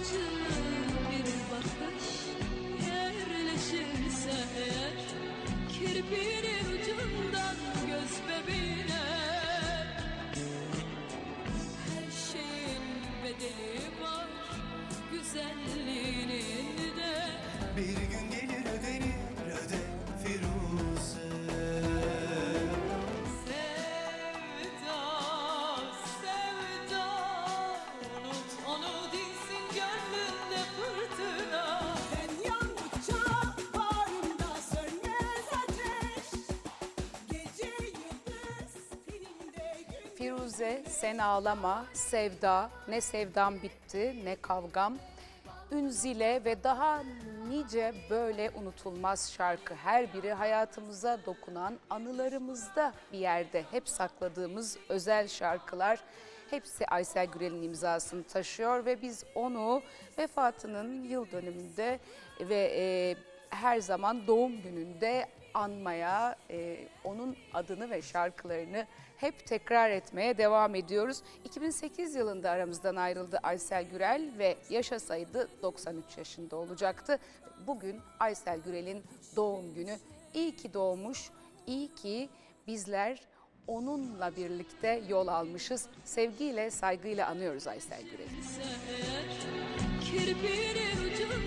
acı Firuze sen ağlama, sevda, ne sevdam bitti ne kavgam. Ünzile ve daha nice böyle unutulmaz şarkı her biri hayatımıza dokunan anılarımızda bir yerde hep sakladığımız özel şarkılar. Hepsi Aysel Gürel'in imzasını taşıyor ve biz onu vefatının yıl dönümünde ve e, her zaman doğum gününde anmaya, e, onun adını ve şarkılarını hep tekrar etmeye devam ediyoruz. 2008 yılında aramızdan ayrıldı Aysel Gürel ve yaşasaydı 93 yaşında olacaktı. Bugün Aysel Gürel'in doğum günü. İyi ki doğmuş, iyi ki bizler onunla birlikte yol almışız. Sevgiyle, saygıyla anıyoruz Aysel Gürel'i. eğer Kirpinin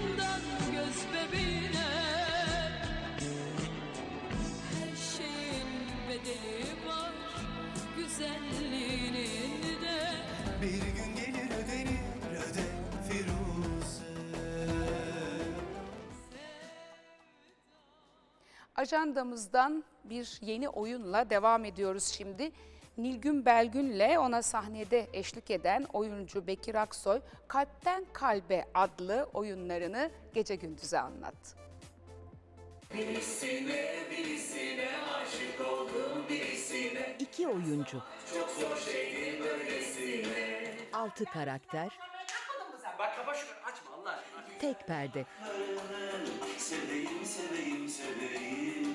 bedeli var Güzelliğinin de Bir gün gelir ödenir öde Firuze Ajandamızdan bir yeni oyunla devam ediyoruz şimdi. Nilgün Belgün'le ona sahnede eşlik eden oyuncu Bekir Aksoy Kalpten Kalbe adlı oyunlarını gece gündüze anlattı. İki oyuncu. Altı karakter. Bak kapa şunu açma Allah aşkına. Tek perde. Seveyim seveyim seveyim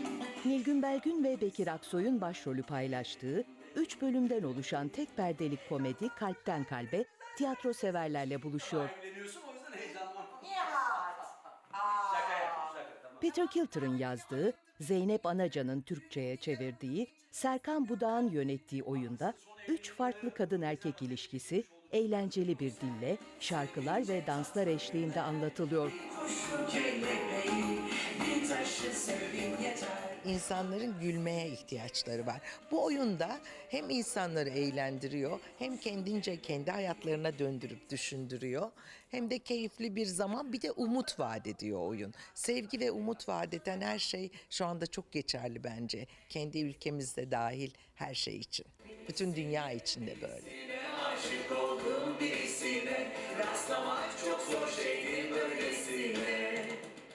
Nilgün Belgün ve Bekir Aksoy'un başrolü paylaştığı üç bölümden oluşan tek perdelik komedi Kalpten Kalbe tiyatro severlerle buluşuyor. Evleniyorsun Peter Kilter'ın yazdığı, Zeynep Anacan'ın Türkçe'ye çevirdiği, Serkan Budak'ın yönettiği oyunda üç farklı kadın erkek ilişkisi eğlenceli bir dille, şarkılar ve danslar eşliğinde anlatılıyor. İnsanların gülmeye ihtiyaçları var. Bu oyunda hem insanları eğlendiriyor hem kendince kendi hayatlarına döndürüp düşündürüyor. Hem de keyifli bir zaman bir de umut vaat ediyor oyun. Sevgi ve umut vaat eden her şey şu anda çok geçerli bence. Kendi ülkemizde dahil her şey için. Bütün dünya için de böyle.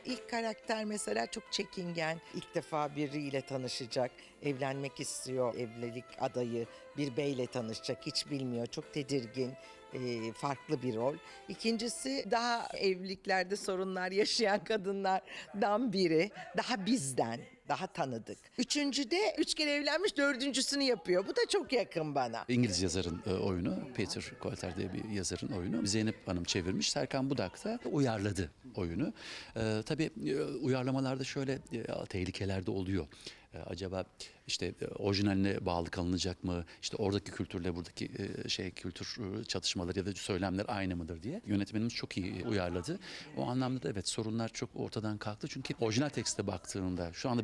İlk karakter mesela çok çekingen. İlk defa biriyle tanışacak. Evlenmek istiyor. Evlilik adayı bir beyle tanışacak. Hiç bilmiyor. Çok tedirgin. e, farklı bir rol. İkincisi daha evliliklerde sorunlar yaşayan kadınlardan biri. Daha bizden. Daha tanıdık. Üçüncü de üç kere evlenmiş dördüncüsünü yapıyor. Bu da çok yakın bana. İngiliz yazarın e, oyunu, Peter Colter diye bir yazarın oyunu. Zeynep Hanım çevirmiş, Serkan Budak da uyarladı oyunu. E, tabii e, uyarlamalarda şöyle e, tehlikeler de oluyor. E, acaba işte e, orijinaline bağlı kalınacak mı? İşte oradaki kültürle buradaki e, şey kültür e, çatışmaları ya da söylemler aynı mıdır diye. Yönetmenimiz çok iyi uyarladı. O anlamda da evet sorunlar çok ortadan kalktı. Çünkü orijinal tekste baktığında şu anda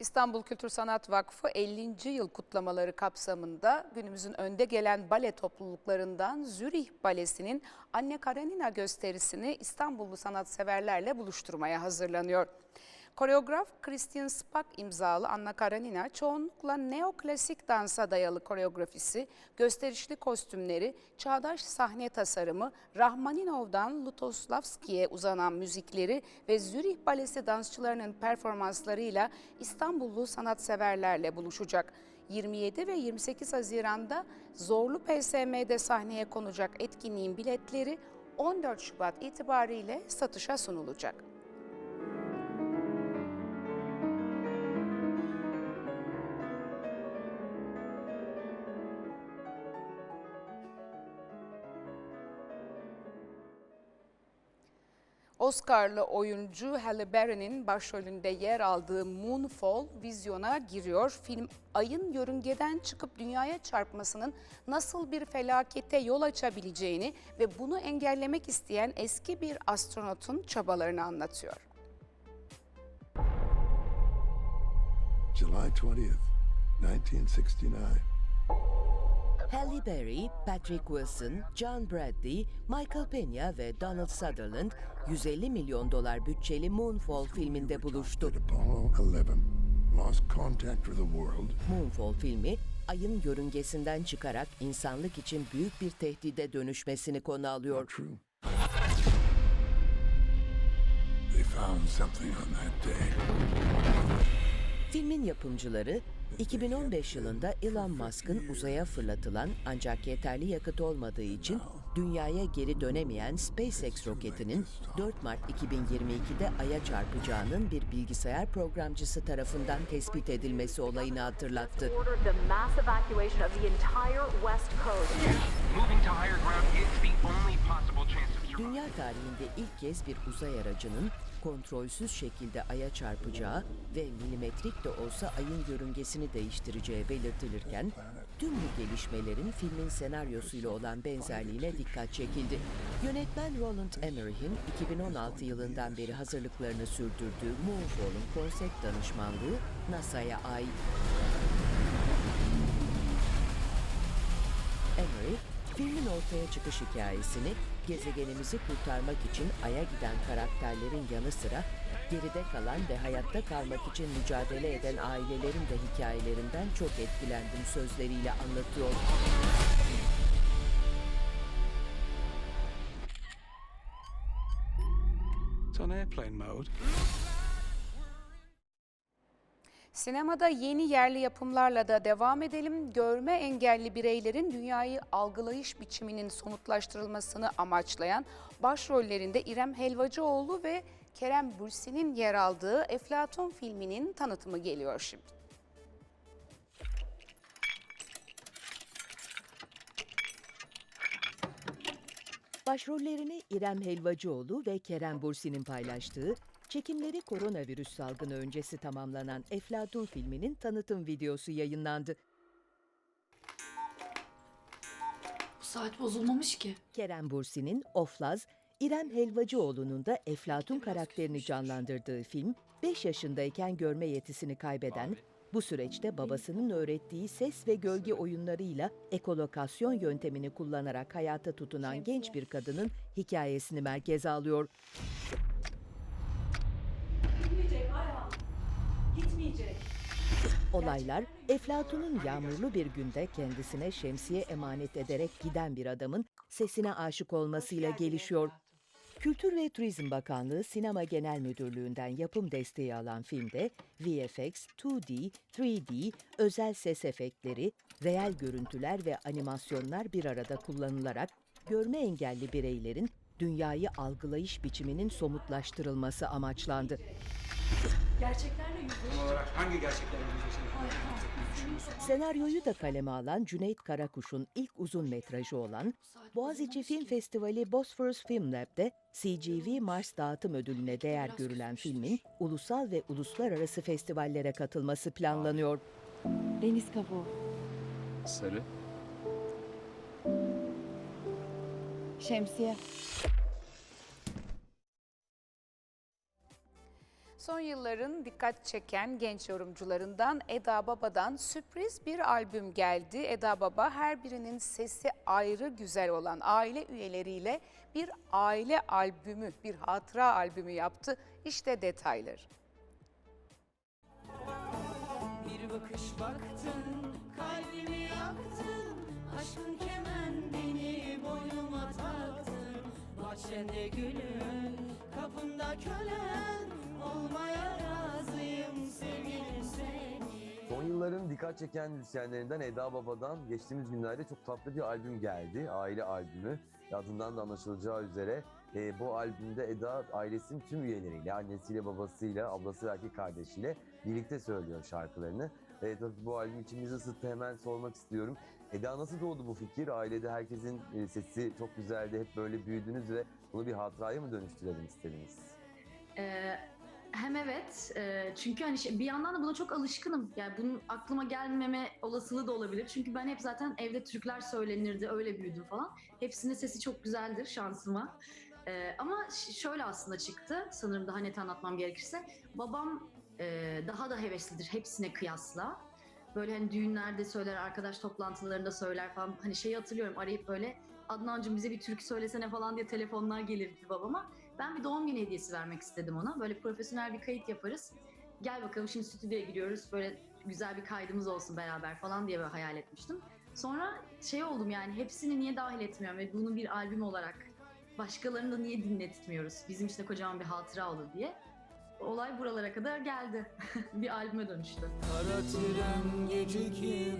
İstanbul Kültür Sanat Vakfı 50. yıl kutlamaları kapsamında günümüzün önde gelen bale topluluklarından Zürih Balesi'nin Anne Karenina gösterisini İstanbullu sanatseverlerle buluşturmaya hazırlanıyor. Koreograf Christian Spack imzalı Anna Karenina çoğunlukla neoklasik dansa dayalı koreografisi, gösterişli kostümleri, çağdaş sahne tasarımı, Rahmaninov'dan Lutoslavski'ye uzanan müzikleri ve Zürih Balesi dansçılarının performanslarıyla İstanbullu sanatseverlerle buluşacak. 27 ve 28 Haziran'da Zorlu PSM'de sahneye konacak etkinliğin biletleri 14 Şubat itibariyle satışa sunulacak. Oscar'lı oyuncu Halle Berry'nin başrolünde yer aldığı Moonfall vizyona giriyor. Film ayın yörüngeden çıkıp dünyaya çarpmasının nasıl bir felakete yol açabileceğini ve bunu engellemek isteyen eski bir astronotun çabalarını anlatıyor. July 20th, 1969. Halle Berry, Patrick Wilson, John Bradley, Michael Peña ve Donald Sutherland 150 milyon dolar bütçeli Moonfall filminde buluştu. Apollo 11 lost contact with the world. Moonfall filmi, ayın yörüngesinden çıkarak insanlık için büyük bir tehdide dönüşmesini konu alıyor. They found something on that day. Filmin yapımcıları 2015 yılında Elon Musk'ın uzaya fırlatılan ancak yeterli yakıt olmadığı için dünyaya geri dönemeyen SpaceX roketinin 4 Mart 2022'de Ay'a çarpacağının bir bilgisayar programcısı tarafından tespit edilmesi olayını hatırlattı. Dünya tarihinde ilk kez bir uzay aracının kontrolsüz şekilde Ay'a çarpacağı ve milimetrik de olsa Ay'ın yörüngesini değiştireceği belirtilirken, tüm bu gelişmelerin filmin senaryosuyla olan benzerliğine dikkat çekildi. Yönetmen Roland Emmerich'in 2016 yılından beri hazırlıklarını sürdürdüğü Moonfall'un konsept danışmanlığı NASA'ya ait. Filmin ortaya çıkış hikayesini gezegenimizi kurtarmak için Ay'a giden karakterlerin yanı sıra geride kalan ve hayatta kalmak için mücadele eden ailelerin de hikayelerinden çok etkilendim sözleriyle anlatıyor. It's on airplane mode. Sinemada yeni yerli yapımlarla da devam edelim. Görme engelli bireylerin dünyayı algılayış biçiminin somutlaştırılmasını amaçlayan başrollerinde İrem Helvacıoğlu ve Kerem Bürsin'in yer aldığı Eflatun filminin tanıtımı geliyor şimdi. Başrollerini İrem Helvacıoğlu ve Kerem Bursi'nin paylaştığı, çekimleri koronavirüs salgını öncesi tamamlanan Eflatun filminin tanıtım videosu yayınlandı. Bu saat bozulmamış ki. Kerem Bursi'nin Oflaz, İrem Helvacıoğlu'nun da Eflatun karakterini canlandırdığı film, 5 yaşındayken görme yetisini kaybeden, bu süreçte babasının öğrettiği ses ve gölge oyunlarıyla ekolokasyon yöntemini kullanarak hayata tutunan genç bir kadının hikayesini merkeze alıyor. Olaylar Eflatun'un yağmurlu bir günde kendisine şemsiye emanet ederek giden bir adamın sesine aşık olmasıyla gelişiyor. Kültür ve Turizm Bakanlığı Sinema Genel Müdürlüğü'nden yapım desteği alan filmde VFX, 2D, 3D, özel ses efektleri, reel görüntüler ve animasyonlar bir arada kullanılarak görme engelli bireylerin dünyayı algılayış biçiminin somutlaştırılması amaçlandı. Tam olarak hangi gerçeklerle yüzleşelim? Senaryoyu da kaleme alan Cüneyt Karakuş'un ilk uzun metrajı olan Boğaziçi Film Festivali Bosphorus Film Lab'de CGV Mars Dağıtım Ödülüne değer görülen filmin ulusal ve uluslararası festivallere katılması planlanıyor. Deniz kabuğu. Sarı. Şemsiye. Son yılların dikkat çeken genç yorumcularından Eda Baba'dan sürpriz bir albüm geldi. Eda Baba her birinin sesi ayrı güzel olan aile üyeleriyle bir aile albümü, bir hatıra albümü yaptı. İşte detayları. Bir bakış baktın, kalbimi yaktın. Aşkın kemendini boynuma taktın. Bahçende gülün, kapında kölen. Olmaya razıyım sevgilim seni. Son yılların dikkat çeken müzisyenlerinden Eda Baba'dan geçtiğimiz günlerde çok tatlı bir albüm geldi. Aile albümü. Adından da anlaşılacağı üzere e, bu albümde Eda ailesinin tüm üyeleriyle, annesiyle, babasıyla, ablası ve erkek kardeşiyle birlikte söylüyor şarkılarını. E, tabii bu albüm içimizi ısıttı. Hemen sormak istiyorum. Eda nasıl doğdu bu fikir? Ailede herkesin e, sesi çok güzeldi. Hep böyle büyüdünüz ve bunu bir hatıraya mı dönüştürelim istediniz? Ee, hem evet e, çünkü hani şey- bir yandan da buna çok alışkınım. Yani bunun aklıma gelmeme olasılığı da olabilir. Çünkü ben hep zaten evde Türkler söylenirdi, öyle büyüdüm falan. Hepsinin sesi çok güzeldir şansıma. Ee, ama şöyle aslında çıktı sanırım daha net anlatmam gerekirse. Babam e, daha da heveslidir hepsine kıyasla. Böyle hani düğünlerde söyler, arkadaş toplantılarında söyler falan. Hani şeyi hatırlıyorum arayıp böyle Adnancığım bize bir türkü söylesene falan diye telefonlar gelirdi babama. Ben bir doğum günü hediyesi vermek istedim ona. Böyle profesyonel bir kayıt yaparız. Gel bakalım şimdi stüdyoya giriyoruz. Böyle güzel bir kaydımız olsun beraber falan diye böyle hayal etmiştim. Sonra şey oldum yani hepsini niye dahil etmiyorum ve bunu bir albüm olarak başkalarını da niye dinletmiyoruz? Bizim de kocaman bir hatıra olur diye. Olay buralara kadar geldi. bir albüme dönüştü. Kara tren gecikir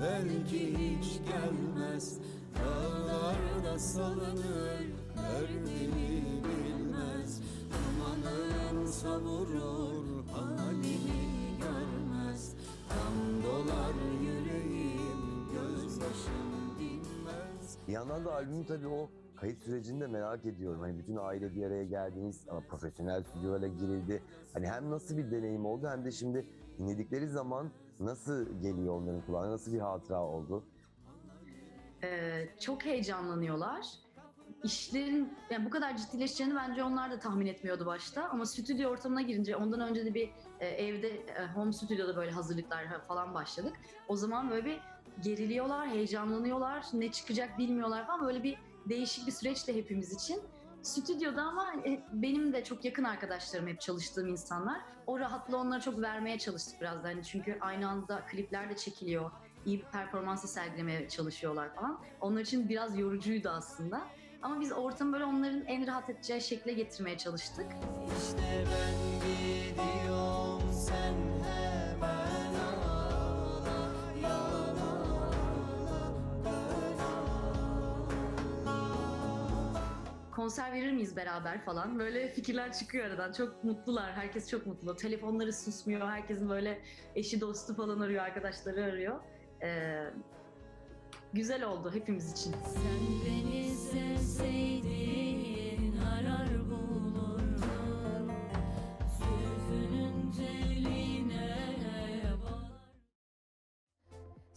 belki hiç gelmez Dağlarda salınır derdini bilmez Dumanın savurur halini görmez Kan dolar yüreğim gözyaşım dinmez Bir yandan da albümün tabii o kayıt sürecini de merak ediyorum. Hani bütün aile bir araya geldiniz ama profesyonel stüdyolara girildi. Hani hem nasıl bir deneyim oldu hem de şimdi dinledikleri zaman nasıl geliyor onların kulağına, nasıl bir hatıra oldu? Ee, çok heyecanlanıyorlar. İşlerin yani bu kadar ciddileşeceğini bence onlar da tahmin etmiyordu başta. Ama stüdyo ortamına girince ondan önce de bir e, evde e, home stüdyoda böyle hazırlıklar falan başladık. O zaman böyle bir geriliyorlar, heyecanlanıyorlar, ne çıkacak bilmiyorlar falan böyle bir değişik bir süreçti hepimiz için. Stüdyoda ama e, benim de çok yakın arkadaşlarım hep çalıştığım insanlar. O rahatlığı onlara çok vermeye çalıştık biraz. Hani çünkü aynı anda klipler de çekiliyor. iyi bir performansı sergilemeye çalışıyorlar falan. Onlar için biraz yorucuydu aslında. Ama biz ortamı böyle onların en rahat edeceği şekle getirmeye çalıştık. İşte ben gidiyorum konser verir miyiz beraber falan. Böyle fikirler çıkıyor aradan. Çok mutlular. Herkes çok mutlu. Telefonları susmuyor. Herkesin böyle eşi dostu falan arıyor. Arkadaşları arıyor. Ee, güzel oldu hepimiz için. Sen beni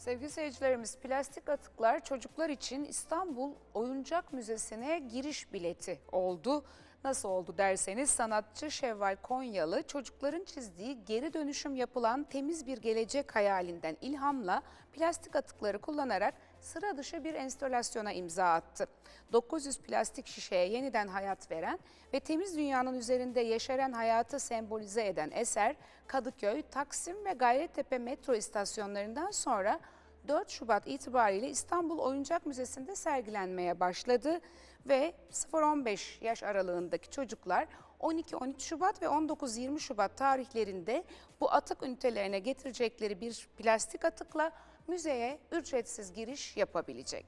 Sevgili seyircilerimiz, plastik atıklar çocuklar için İstanbul Oyuncak Müzesi'ne giriş bileti oldu. Nasıl oldu derseniz sanatçı Şevval Konyalı çocukların çizdiği geri dönüşüm yapılan temiz bir gelecek hayalinden ilhamla plastik atıkları kullanarak sıra dışı bir enstalasyona imza attı. 900 plastik şişeye yeniden hayat veren ve temiz dünyanın üzerinde yeşeren hayatı sembolize eden eser Kadıköy, Taksim ve Gayrettepe metro istasyonlarından sonra 4 Şubat itibariyle İstanbul Oyuncak Müzesi'nde sergilenmeye başladı ve 0-15 yaş aralığındaki çocuklar 12-13 Şubat ve 19-20 Şubat tarihlerinde bu atık ünitelerine getirecekleri bir plastik atıkla müzeye ücretsiz giriş yapabilecek.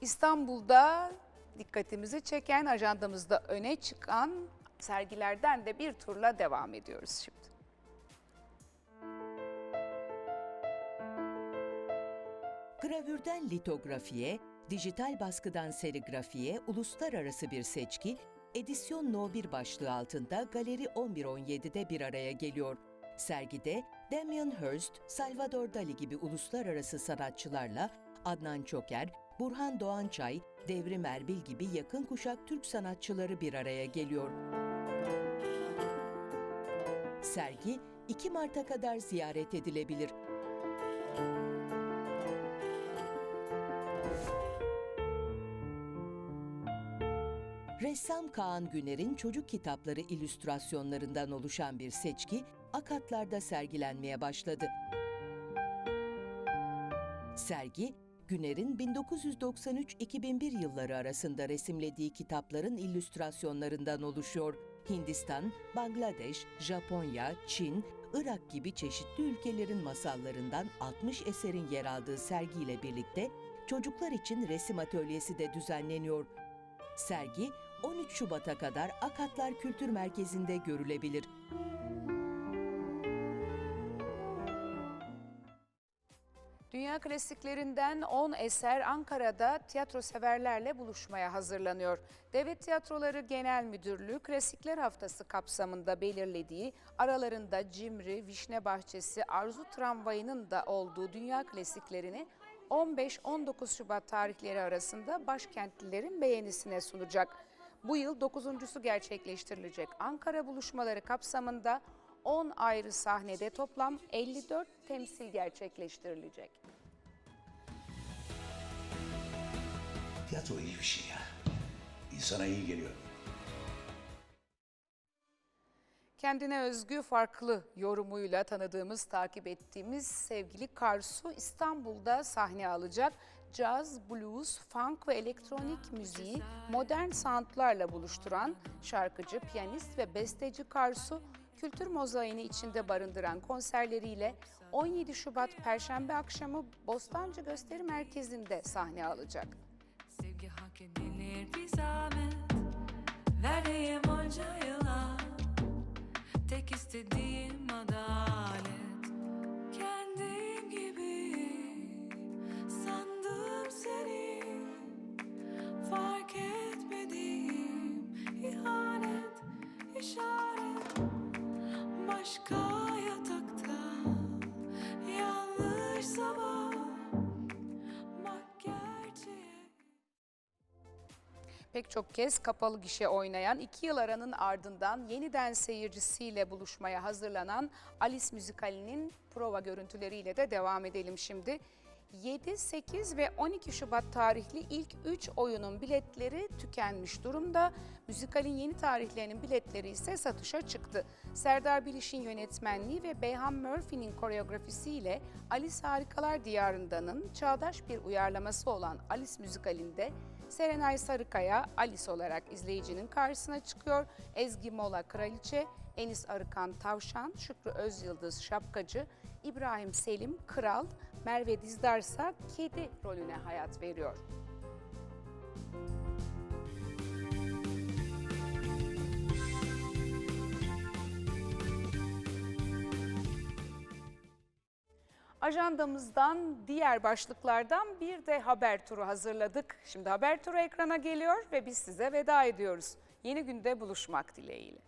İstanbul'da dikkatimizi çeken, ajandamızda öne çıkan sergilerden de bir turla devam ediyoruz şimdi. Gravürden litografiye, dijital baskıdan serigrafiye uluslararası bir seçki, Edisyon No 1 başlığı altında Galeri 1117'de bir araya geliyor. Sergide Damien Hirst, Salvador Dali gibi uluslararası sanatçılarla Adnan Çoker, Burhan Doğançay, Devrim Erbil gibi yakın kuşak Türk sanatçıları bir araya geliyor. Sergi 2 Mart'a kadar ziyaret edilebilir. Ressam Kaan Güner'in çocuk kitapları illüstrasyonlarından oluşan bir seçki Akatlar'da sergilenmeye başladı. Sergi, Güner'in 1993-2001 yılları arasında resimlediği kitapların illüstrasyonlarından oluşuyor. Hindistan, Bangladeş, Japonya, Çin, Irak gibi çeşitli ülkelerin masallarından 60 eserin yer aldığı sergiyle birlikte çocuklar için resim atölyesi de düzenleniyor. Sergi 13 Şubat'a kadar Akatlar Kültür Merkezi'nde görülebilir. Klasiklerinden 10 eser Ankara'da tiyatro severlerle buluşmaya hazırlanıyor. Devlet Tiyatroları Genel Müdürlüğü Klasikler Haftası kapsamında belirlediği aralarında Cimri, Vişne Bahçesi, Arzu Tramvayı'nın da olduğu dünya klasiklerini 15-19 Şubat tarihleri arasında başkentlilerin beğenisine sunacak. Bu yıl dokuzuncusu gerçekleştirilecek Ankara buluşmaları kapsamında 10 ayrı sahnede toplam 54 temsil gerçekleştirilecek. Tiyatro iyi bir şey ya. İnsana iyi geliyor. Kendine özgü farklı yorumuyla tanıdığımız, takip ettiğimiz sevgili Karsu İstanbul'da sahne alacak. Caz, blues, funk ve elektronik müziği modern soundlarla buluşturan şarkıcı, piyanist ve besteci Karsu, kültür mozaiğini içinde barındıran konserleriyle 17 Şubat Perşembe akşamı Bostancı Gösteri Merkezi'nde sahne alacak. Hak edilir bir zahmet. Verdiğim onca yıla. Tek istediğim adalet. Kendim gibi Sandım seni. Fark etmediğim ihanet işaret. Başka yatakta Pek çok kez kapalı gişe oynayan iki yıl aranın ardından yeniden seyircisiyle buluşmaya hazırlanan Alice müzikalinin prova görüntüleriyle de devam edelim şimdi. 7, 8 ve 12 Şubat tarihli ilk 3 oyunun biletleri tükenmiş durumda. Müzikalin yeni tarihlerinin biletleri ise satışa çıktı. Serdar Biliş'in yönetmenliği ve Beyhan Murphy'nin koreografisiyle Alice Harikalar Diyarında'nın çağdaş bir uyarlaması olan Alice müzikalinde Serenay Sarıkaya Alice olarak izleyicinin karşısına çıkıyor. Ezgi Mola Kraliçe, Enis Arıkan Tavşan, Şükrü Özyıldız Şapkacı, İbrahim Selim Kral, Merve Dizdarsa Kedi rolüne hayat veriyor. Ajandamızdan diğer başlıklardan bir de haber turu hazırladık. Şimdi haber turu ekrana geliyor ve biz size veda ediyoruz. Yeni günde buluşmak dileğiyle.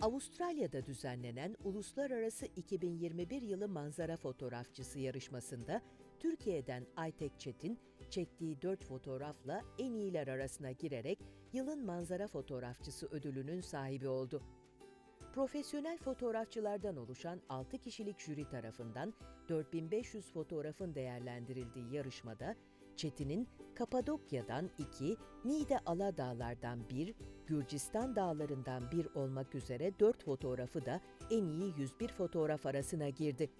Avustralya'da düzenlenen Uluslararası 2021 yılı manzara fotoğrafçısı yarışmasında Türkiye'den Aytek Çetin çektiği 4 fotoğrafla en iyiler arasına girerek yılın manzara fotoğrafçısı ödülünün sahibi oldu. Profesyonel fotoğrafçılardan oluşan 6 kişilik jüri tarafından 4500 fotoğrafın değerlendirildiği yarışmada Çetin'in Kapadokya'dan 2, Niğde Aladağlar'dan 1, Gürcistan dağlarından 1 olmak üzere 4 fotoğrafı da en iyi 101 fotoğraf arasına girdi.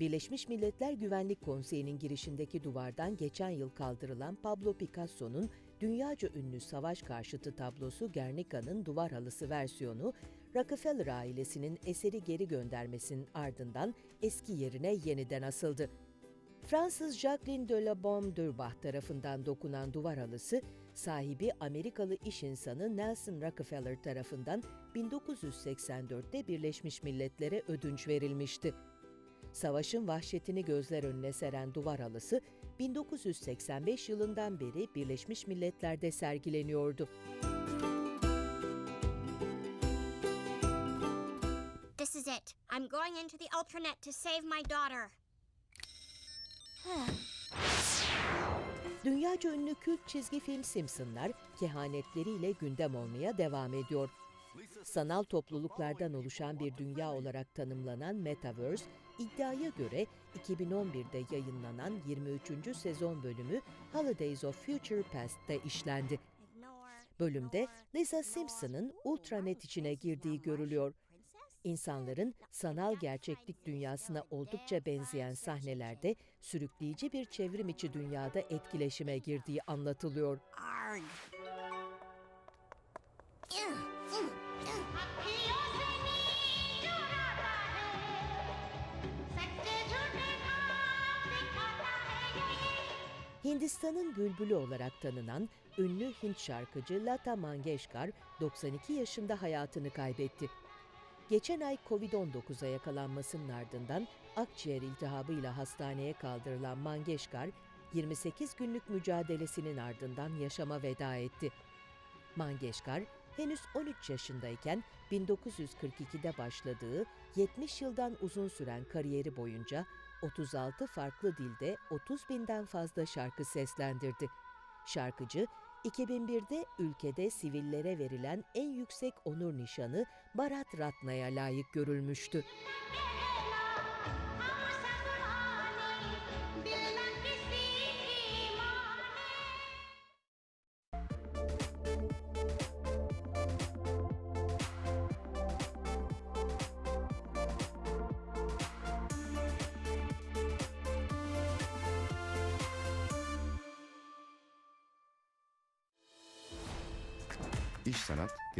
Birleşmiş Milletler Güvenlik Konseyi'nin girişindeki duvardan geçen yıl kaldırılan Pablo Picasso'nun dünyaca ünlü savaş karşıtı tablosu Guernica'nın duvar halısı versiyonu, Rockefeller ailesinin eseri geri göndermesinin ardından eski yerine yeniden asıldı. Fransız Jacqueline de la Bombe d'Urbach tarafından dokunan duvar halısı, sahibi Amerikalı iş insanı Nelson Rockefeller tarafından 1984'te Birleşmiş Milletler'e ödünç verilmişti. Savaşın vahşetini gözler önüne seren duvar halısı 1985 yılından beri Birleşmiş Milletler'de sergileniyordu. This is it. I'm going into the ultranet to save my daughter. Dünyaca ünlü kült çizgi film Simpsonlar kehanetleriyle gündem olmaya devam ediyor. Sanal topluluklardan oluşan bir dünya olarak tanımlanan Metaverse, iddiaya göre 2011'de yayınlanan 23. sezon bölümü Holidays of Future Past'te işlendi. Bölümde Lisa Simpson'ın ultranet içine girdiği görülüyor. İnsanların sanal gerçeklik dünyasına oldukça benzeyen sahnelerde sürükleyici bir çevrim içi dünyada etkileşime girdiği anlatılıyor. Hindistan'ın bülbülü olarak tanınan ünlü Hint şarkıcı Lata Mangeshkar 92 yaşında hayatını kaybetti. Geçen ay Covid-19'a yakalanmasının ardından akciğer iltihabıyla hastaneye kaldırılan Mangeshkar, 28 günlük mücadelesinin ardından yaşama veda etti. Mangeshkar, henüz 13 yaşındayken 1942'de başladığı 70 yıldan uzun süren kariyeri boyunca 36 farklı dilde 30 binden fazla şarkı seslendirdi. Şarkıcı, 2001'de ülkede sivillere verilen en yüksek onur nişanı Bharat Ratna'ya layık görülmüştü.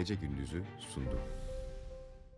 Gece Gündüz'ü sundu.